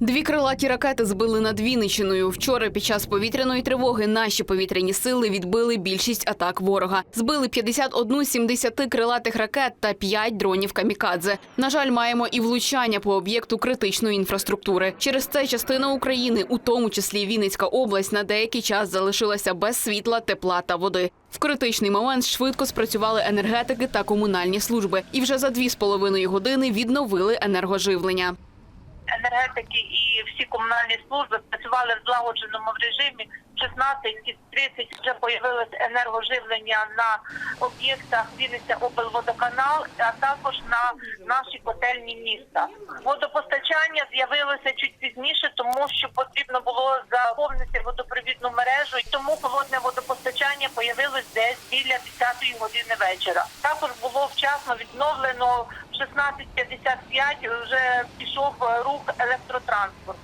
Дві крилаті ракети збили над Вінниччиною. Вчора під час повітряної тривоги наші повітряні сили відбили більшість атак ворога. Збили 51 з 70 крилатих ракет та 5 дронів камікадзе. На жаль, маємо і влучання по об'єкту критичної інфраструктури. Через це частина України, у тому числі Вінницька область, на деякий час залишилася без світла, тепла та води. В критичний момент швидко спрацювали енергетики та комунальні служби, і вже за дві з половиною години відновили енергоживлення. Енергетики і всі комунальні служби працювали в злагодженому режимі. 16 із 30 вже появилось енергоживлення на об'єктах Вінниця облводоканал, а також на нашій котельні міста. Водопостачання з'явилося чуть пізніше, тому що потрібно було заповнити водопровідну мережу, і тому холодне водопостачання появилось десь біля 10-ї години вечора. Також було вчасно відновлено в 16.55 вже пішов рух електротранспорт.